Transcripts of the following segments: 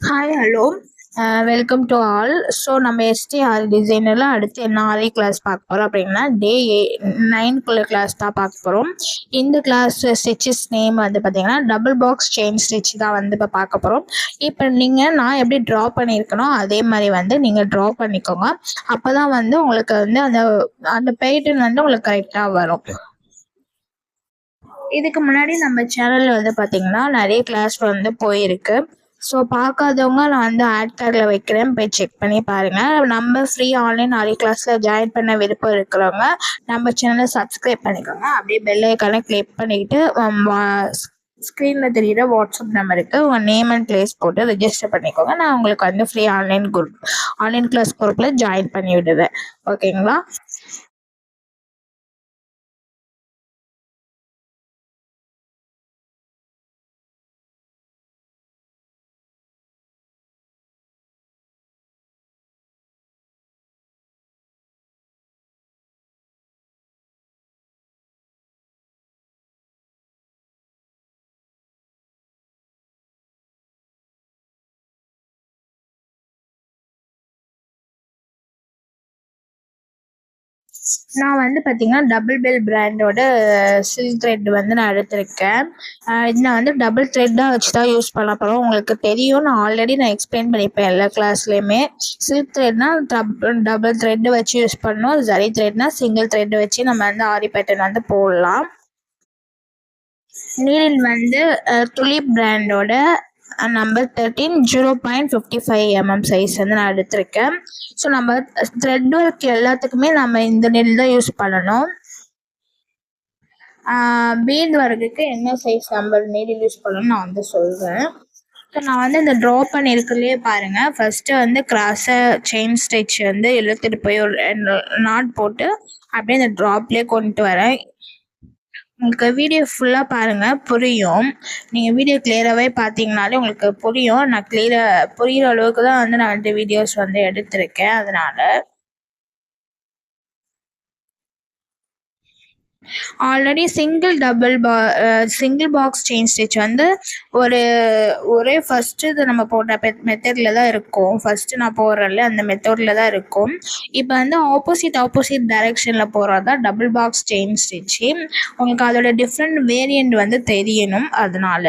Hi hello welcome to all so நம்ம STR டிசைனில் அடுத்து என்ன ஆரி கிளாஸ் பார்க்க போகிறோம் அப்படின்னா டே ஏ நைன்குள்ள கிளாஸ் தான் பார்க்க போகிறோம் இந்த கிளாஸ் ஸ்டிச்சஸ் நேம் வந்து பார்த்திங்கன்னா டபுள் பாக்ஸ் செயின் ஸ்டிச் தான் வந்து இப்போ பார்க்க போகிறோம் இப்போ நீங்கள் நான் எப்படி ட்ரா பண்ணியிருக்கனோ அதே மாதிரி வந்து நீங்கள் ட்ரா பண்ணிக்கோங்க. அப்போ தான் வந்து உங்களுக்கு வந்து அந்த அந்த பேட்டர்ன் வந்து உங்களுக்கு கரெக்டாக வரும். இதுக்கு முன்னாடி நம்ம சேனலில் வந்து பார்த்திங்கன்னா நிறைய கிளாஸ் வந்து போயிருக்கு. ஸோ பார்க்காதவங்க நான் வந்து ஆட் கார்டில் வைக்கிறேன். போய் செக் பண்ணி பாருங்கள் நம்ம ஃப்ரீ ஆன்லைன் நிறைய கிளாஸில் ஜாயின் பண்ண விருப்பம் இருக்கிறவங்க நம்ம சேனலை சப்ஸ்கிரைப் பண்ணிக்கோங்க. அப்படியே பெல் ஐக்கானை கிளிக் பண்ணிக்கிட்டு ஸ்க்ரீனில் தெரியுற வாட்ஸ்அப் நம்பருக்கு உங்கள் நேம் அண்ட் பிளேஸ் போட்டு ரெஜிஸ்டர் பண்ணிக்கோங்க. நான் உங்களுக்கு வந்து free online group online class குரூப்பில் ஜாயின் பண்ணி விடுவேன். ஓகேங்களா நான் வந்து பார்த்தீங்கன்னா டபுள் பெல் பிராண்டோட சில்க் த்ரெட் வந்து நான் எடுத்திருக்கேன். இது நான் வந்து டபுள் த்ரெட்டாக வச்சு தான் யூஸ் பண்ண போகிறோம் உங்களுக்கு தெரியும். நான் ஆல்ரெடி நான் எக்ஸ்பிளைன் பண்ணியிருப்பேன் எல்லா கிளாஸ்லேயுமே சில்க் த்ரெட்னா டபுள் த்ரெட்டு வச்சு யூஸ் பண்ணணும். ஜரி த்ரெட்னா சிங்கிள் த்ரெட் வச்சு நம்ம வந்து ஆரி பேட்டர்ன் வந்து போடலாம். நீரில் வந்து துளிப் பிராண்டோட number thirteen zero point fifty five MM size வந்து நான் எடுத்திருக்கேன். ஸோ நம்ம த்ரெட் ஒர்க் எல்லாத்துக்குமே நம்ம இந்த நெல் தான் யூஸ் பண்ணணும். பீட் ஒர்க்குக்கு என்ன சைஸ் நம்பர் நெல் யூஸ் பண்ணணும்னு நான் வந்து சொல்கிறேன் ஸோ நான் வந்து இந்த ட்ரா பண்ணியிருக்கலையே பாருங்கள் ஃபஸ்ட்டு வந்து கிராஸை செயின் ஸ்டிச் வந்து இழுத்துட்டு போய் ஒரு நாட் போட்டு அப்படியே இந்த ட்ராப்லேயே கொண்டு வரேன். உங்களுக்கு வீடியோ ஃபுல்லாக பாருங்கள் புரியும். நீங்கள் வீடியோ கிளியராகவே பார்த்தீங்கனாலே உங்களுக்கு புரியும். நான் கிளியராக புரிகிற அளவுக்கு தான் வந்து நான் வந்து வீடியோஸ் வந்து எடுத்திருக்கேன். அதனால் ஆல்ரெடி சிங்கிள் டபுள் பா சிங்கிள் பாக்ஸ் செயின் ஸ்டிச் வந்து ஒரு ஒரே ஃபஸ்ட்டு இது நம்ம போட்ட மெத்தடில் தான் இருக்கும். ஃபஸ்ட்டு நான் போடுறல அந்த மெத்தடில் தான் இருக்கும். இப்போ வந்து ஆப்போசிட் ஆப்போசிட் டைரெக்ஷனில் போகிறது தான் டபுள் பாக்ஸ் செயின் ஸ்டிச்சு உங்களுக்கு அதோட டிஃப்ரெண்ட் வேரியண்ட் வந்து தெரியணும் அதனால.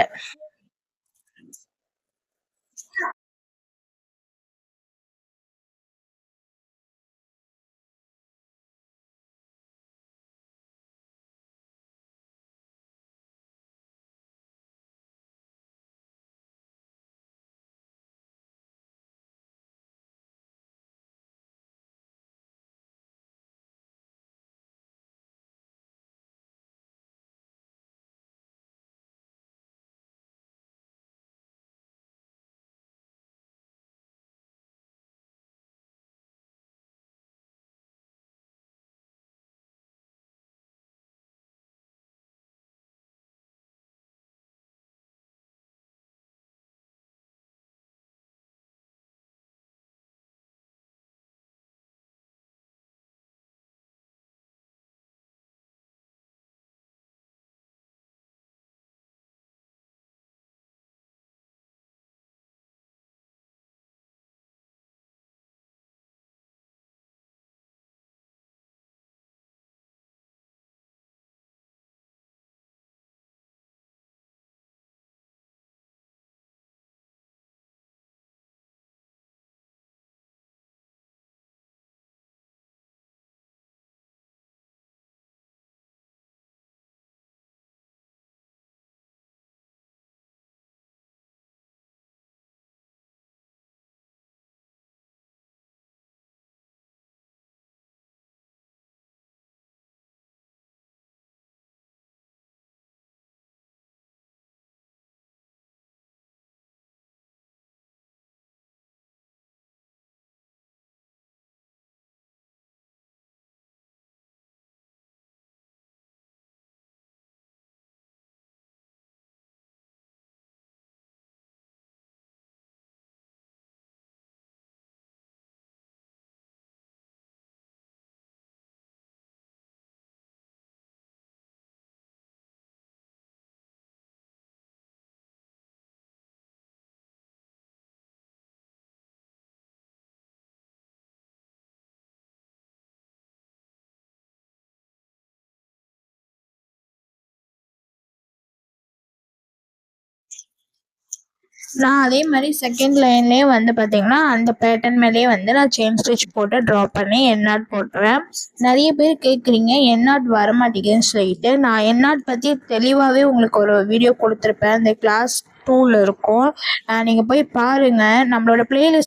நான் அதே மாதிரி செகண்ட் லைன்லேயே வந்து பார்த்திங்கன்னா அந்த பேட்டர்ன் மேலேயே வந்து நான் செயின் ஸ்டிச் போட்டு ட்ரா பண்ணி என்ஆட் போட்டுருவேன். நிறைய பேர் கேட்குறீங்க என்ஆட் வர மாட்டேங்குதுன்னு சொல்லிட்டு. நான் என்ஆட் பற்றி தெளிவாகவே உங்களுக்கு ஒரு வீடியோ கொடுத்துருப்பேன். அந்த கிளாஸ் டூவில் இருக்கும். நீங்கள் போய் பாருங்கள் நம்மளோட பிளேலிஸ்ட்